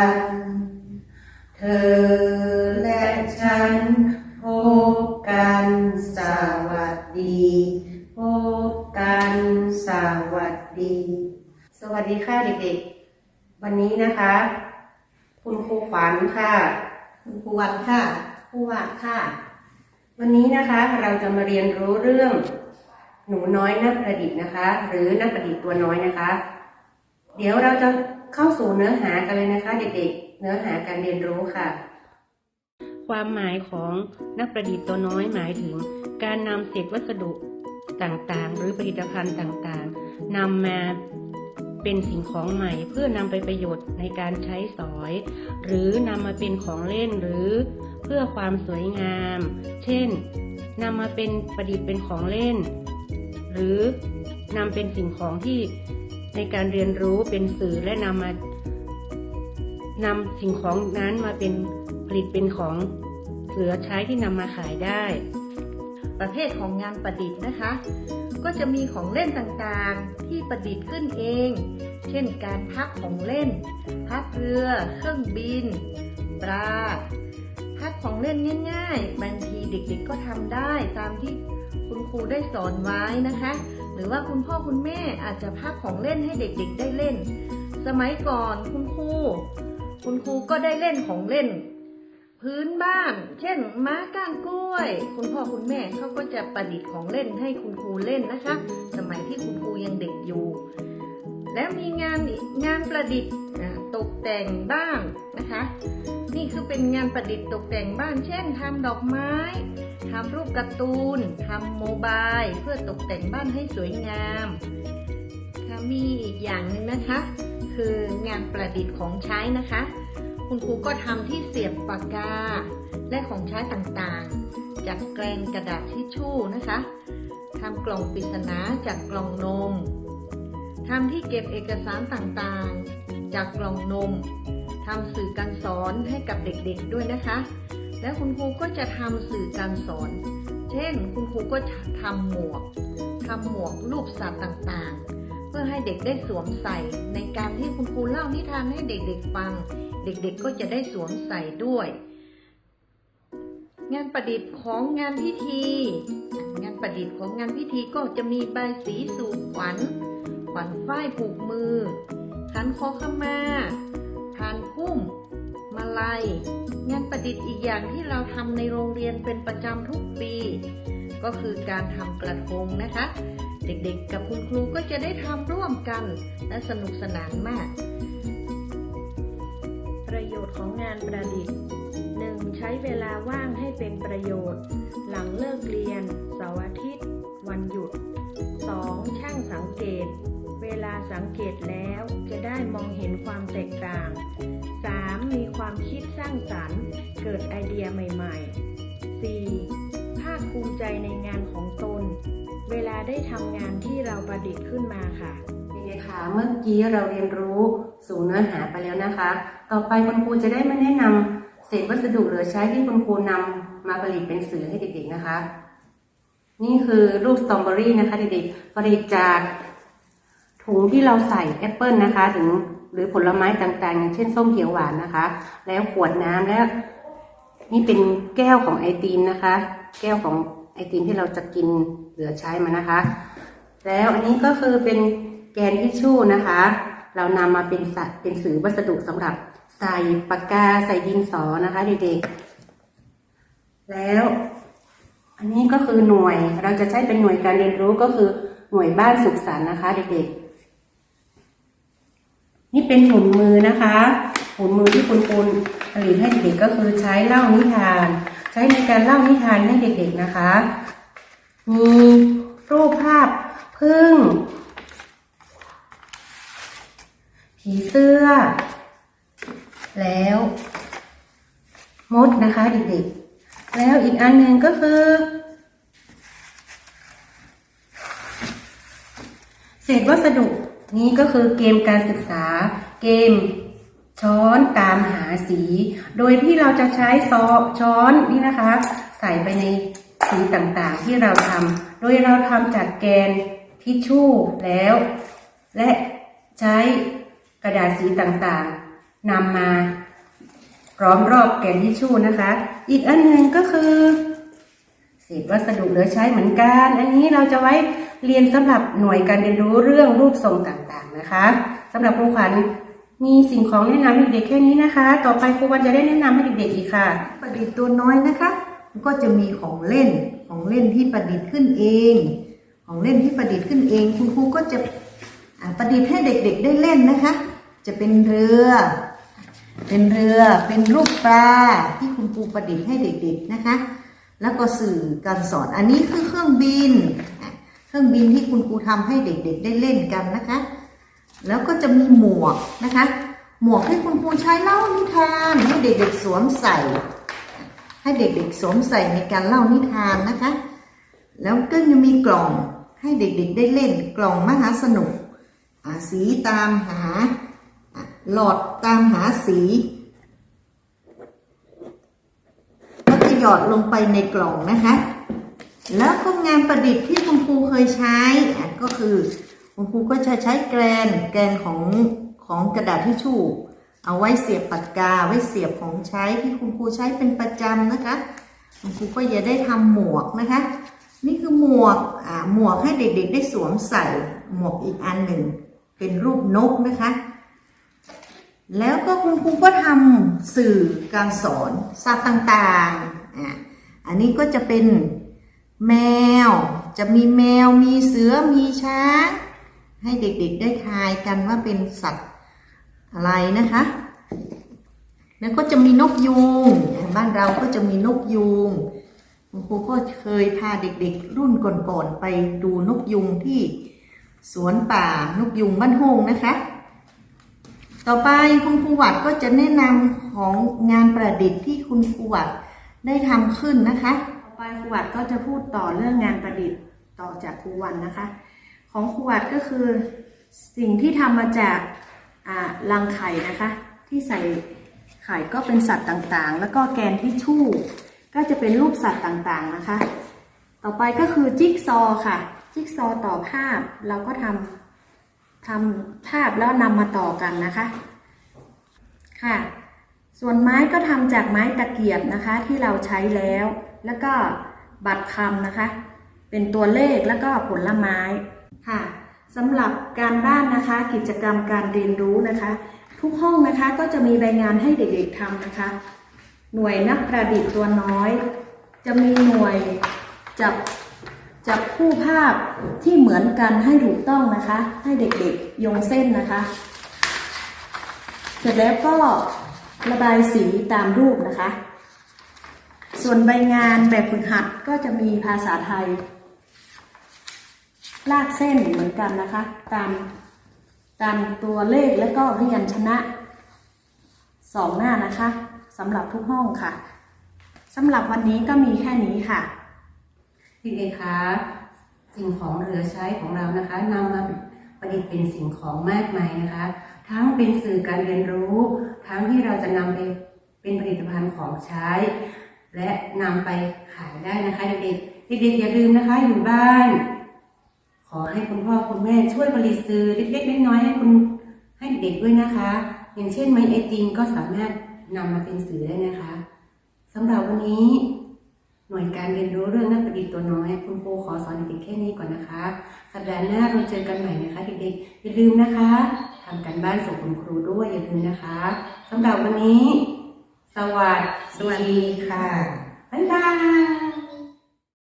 ัน เธอและฉันพบกันสวัสดีพบกันสวัสดี สวัสดีค่ะเด็กๆ วันนี้นะคะ คุณครูขวัญค่ะ คุณครูวัดค่ะครูวัดค่ะ วันนี้นะคะเราจะมาเรียนรู้เรื่องหนูน้อยนักประดิษฐ์นะคะ หรือนักประดิษฐ์ตัวน้อยนะคะ เดี๋ยวเราจะ เข้าสู่เนื้อหากันเลยนะคะเด็กๆ เนื้อหาการเรียนรู้ค่ะ ความหมายของนักประดิษฐ์ตัวน้อยหมายถึง การนำเศษวัสดุต่างๆ หรือผลิตภัณฑ์ต่างๆนำมาเป็นสิ่งของใหม่เพื่อนำไปประโยชน์ในการใช้สอย หรือนำมาเป็นของเล่นหรือเพื่อความสวยงาม เช่นนำมาเป็นประดิษฐ์เป็นของเล่น หรือนำเป็นสิ่งของที่ ในการเรียนรู้เป็นสื่อและนำมานำสิ่งของนั้นมาเป็นผลิตเป็นของเหลือใช้ที่นำมาขายได้ ประเภทของงานประดิษฐ์นะคะ ก็จะมีของเล่นต่างๆที่ประดิษฐ์ขึ้นเอง เช่นการพักของเล่น พักเรือ เครื่องบิน ปลา พักของเล่นง่าย ๆ บางทีเด็กๆก็ทำได้ตามที่คุณครูได้สอนไว้นะคะ รือว่าคุณพ่อคุณแม่อาจจะพักของเล่นให้เด็กๆ ได้เล่น สมัยก่อนคุณครูคุณครูก็ได้เล่นของเล่น พื้นบ้าน เช่น ม้าก้านกล้วย คุณพ่อคุณแม่เขาก็จะประดิษฐ์ของเล่นให้คุณครูเล่นนะคะ สมัยที่คุณครูยังเด็กอยู่ แล้วมีงานงานประดิษฐ์ ตกแต่งบ้านนะคะ นี่คือเป็นงานประดิษฐ์ตกแต่งบ้าน เช่นทำดอกไม้ทำรูปการ์ตูนทำโมบายเพื่อตกแต่งบ้านให้สวยงามค่ะมีอีกอย่างหนึ่งนะคะ คืองานประดิษฐ์ของใช้นะคะ คุณครูก็ทำที่เสียบปากกา และของใช้ต่างๆ จากแกลนกระดาษทิชชู่นะคะทำกล่องปริศนาจากกล่องนมทำที่เก็บเอกสารต่างๆ จากกล่องนมทำสื่อการสอนให้กับเด็กๆด้วยนะคะ แล้วคุณครูก็จะทำสื่อการสอน เช่น คุณครูก็ทำหมวกทำหมวกรูปสัตว์ต่างๆ เพื่อให้เด็กได้สวมใส่ในการที่คุณครูเล่านิทานให้เด็กๆฟัง เด็กๆก็จะได้สวมใส่ด้วย งานประดิษฐ์ของงานพิธี งานประดิษฐ์ของงานพิธีก็จะมีใบสีสู่ขวัญขวัญฝ้ายผูกมือ ขันคอขมาทานพุ่ม มาลัย งานประดิษฐ์อีกอย่างที่เราทำในโรงเรียนเป็นประจำทุกปี ก็คือการทำกระทงนะคะ เด็กๆกับคุณครูก็จะได้ทำร่วมกัน และสนุกสนานมาก ประโยชน์ของงานประดิษฐ์ 1. ใช้เวลาว่างให้เป็นประโยชน์ หลังเลิกเรียนเสาร์อาทิตย์ วันหยุด เวลาสังเกตแล้วจะได้มองเห็นความแตกต่าง 3. มีความคิดสร้างสรรค์ เกิดไอเดียใหม่ๆ 4. ภาคภูมิใจในงานของตน เวลาได้ทำงานที่เราประดิษฐ์ขึ้นมาค่ะเด็กๆค่ะ เมื่อกี้เราเรียนรู้สู่เนื้อหาไปแล้วนะคะ ต่อไปคุณครูจะได้มาแนะนำเศษวัสดุเหลือใช้ที่คุณครูนำมาผลิตเป็นสื่อให้เด็กๆนะคะ นี่คือรูปสตรอเบอรี่นะคะเด็กๆผลิตจาก ถุงที่เราใส่แอปเปิลนะคะ ถึงหรือผลไม้ต่างๆ อย่างเช่นส้มเขียวหวานนะคะ แล้วขวดน้ำแล้ว นี่เป็นแก้วของไอติมนะคะ แก้วของไอติมที่เราจะกินเหลือใช้มานะคะ แล้วอันนี้ก็คือเป็นแกนทิชชู่นะคะ เรานำมาเป็นสัตเป็นสื่อวัสดุสำหรับใส่ปากกาใส่ดินสอนะคะเด็กๆ แล้วอันนี้ก็คือหน่วยเราจะใช้เป็นหน่วยการเรียนรู้ก็คือหน่วยบ้านสุขสันต์นะคะเด็กๆ นี่เป็นหุ่นมือนะคะหุ่นมือที่คุณครูผลิตให้เด็กๆก็คือใช้เล่านิทาน ใช้ในการเล่านิทานให้เด็กๆนะคะ มีรูปภาพพึ่ง ผีเสื้อ แล้วมดนะคะเด็กๆ แล้วอีกอันหนึ่งก็คือ เศษวัสดุ นี้ก็คือเกมการศึกษา เกมช้อนตามหาสี โดยที่เราจะใช้ซอช้อนนี่นะคะ ใส่ไปในสีต่างๆที่เราทำโดยเราทำจากแกนทิชชู่แล้ว และใช้กระดาษสีต่างๆนำมาล้อมรอบแกนทิชชู่นะคะ อีกอันหนึ่งก็คือ ศษวัสดุเหลือใช้เหมือนกัน อันนี้เราจะไว้เรียนสำหรับหน่วยการเรียนรู้เรื่องรูปทรงต่างๆนะคะสำหรับครูขวัญมีสิ่งของแนะนำให้เด็กๆแค่นี้นะคะ ต่อไปครูขวัญจะได้แนะนำให้เด็กๆอีกค่ะ ประดิษฐ์ตัวน้อยนะคะก็จะมีของเล่นของเล่นที่ประดิษฐ์ขึ้นเอง ของเล่นที่ประดิษฐ์ขึ้นเอง คุณครูก็จะประดิษฐ์ให้เด็กๆได้เล่นนะคะ จะเป็นเรือ เป็นเรือเป็นรูปปลาที่คุณครูประดิษฐ์ให้เด็ก ๆนะคะ แล้วก็สื่อการสอน อันนี้คือเครื่องบิน เครื่องบินที่คุณครูทำให้เด็กๆได้เล่นกันนะคะ แล้วก็จะมีหมวกนะคะ หมวกที่คุณครูใช้เล่านิทานให้เด็กๆสวมใส่ ให้เด็กๆสวมใส่ในการเล่านิทานนะคะ แล้วก็ยังมีกล่องให้เด็กๆได้เล่นกล่องมหาสนุกสีตามหาหลอดตามหาสี ก็จะ หยอดลงไปในกล่องนะคะ แล้วก็งานประดิษฐ์ที่คุณครูเคยใช้ก็คือคุณครูก็จะใช้แกรนแกรนของของกระดาษทิชชู่เอาไว้เสียบปากกาไว้เสียบของใช้ที่คุณครูใช้เป็นประจำนะคะ คุณครูก็จะได้ทำหมวกนะคะ นี่คือหมวกอ่าหมวกให้เด็กๆ ได้สวมใส่หมวกอีกอันหนึ่ง เป็นรูปนกนะคะ แล้วก็คุณครูก็ทำสื่อการสอนสัตว์ต่างๆ อันนี้ก็จะเป็นแมว จะมีแมว มีเสือ มีช้าง ให้เด็กๆได้ทายกันว่าเป็นสัตว์อะไรนะคะ แล้วก็จะมีนกยูง บ้านเราก็จะมีนกยูงคุณครูก็เคยพาเด็กๆ รุ่นก่อนๆไปดูนกยุงที่สวนป่านกยุงบ้านโฮงนะคะ ต่อไปคุณครูวัดก็จะแนะนำของงานประดิษฐ์ที่คุณครูวัด ได้ทำขึ้นนะคะ ต่อไปครูวัดก็จะพูดต่อเรื่องงานประดิษฐ์ต่อจากครูวันนะคะ ของครูวัดก็คือสิ่งที่ทำมาจากอ่ารังไข่นะคะ ที่ใส่ไข่ก็เป็นสัตว์ต่างๆ แล้วก็แกนที่ชู่ ก็จะเป็นรูปสัตว์ต่างๆนะคะ ต่อไปก็คือจิ๊กซอค่ะ จิ๊กซอต่อภาพเราก็ทำทำภาพแล้วนำมาต่อกันนะคะ ค่ะ ส่วนไม้ก็ทำจากไม้ตะเกียบนะคะที่เราใช้แล้ว แล้วก็บัตรคำนะคะ เป็นตัวเลขแล้วก็ผลไม้ค่ะสำหรับการบ้านนะคะ กิจกรรมการเรียนรู้นะคะ ทุกห้องนะคะก็จะมีใบงานให้เด็กๆทำนะคะ หน่วยนักประดิษฐ์ตัวน้อย จะมีหน่วยจับจับคู่ภาพที่เหมือนกันให้ถูกต้องนะคะ ให้เด็กๆโยงเส้นนะคะ เสร็จแล้วก็ ระบายสีตามรูปนะคะ ส่วนใบงานแบบฝึกหัดก็จะมีภาษาไทย ลากเส้นเหมือนกันนะคะ ตามตามตัวเลขแล้วก็พยัญชนะสองหน้านะคะสำหรับทุกห้องค่ะสำหรับวันนี้ก็มีแค่นี้ค่ะเด็กๆคะสิ่งของเหลือใช้ของเรานะคะนำมาประดิษฐ์เป็นสิ่งของมากมายนะคะ ทั้งเป็นสื่อการเรียนรู้ ทั้งที่เราจะนำไปเป็นผลิตภัณฑ์ของใช้ และนำไปขายได้นะคะเด็กๆเด็กๆอย่าลืมนะคะอยู่บ้าน ขอให้คุณพ่อคุณแม่ช่วยผลิตสื่อเล็กๆน้อยๆให้คุณให้เด็กด้วยนะคะ อย่างเช่นไม้ไอติมก็สามารถนำมาเป็นสื่อได้นะคะสำหรับวันนี้ หน่วยการเรียนรู้เรื่องนักประดิษฐ์ตัวน้อย คุณครูขอสอนเด็กๆแค่นี้ก่อนนะคะ สัปดาห์หน้าเราเจอกันใหม่นะคะเด็กๆอย่าลืมนะคะ ทำการบ้านส่งคุณครูด้วยอย่าลืมนะคะสำหรับวันนี้ สวัสดีค่ะ บ๊ายบาย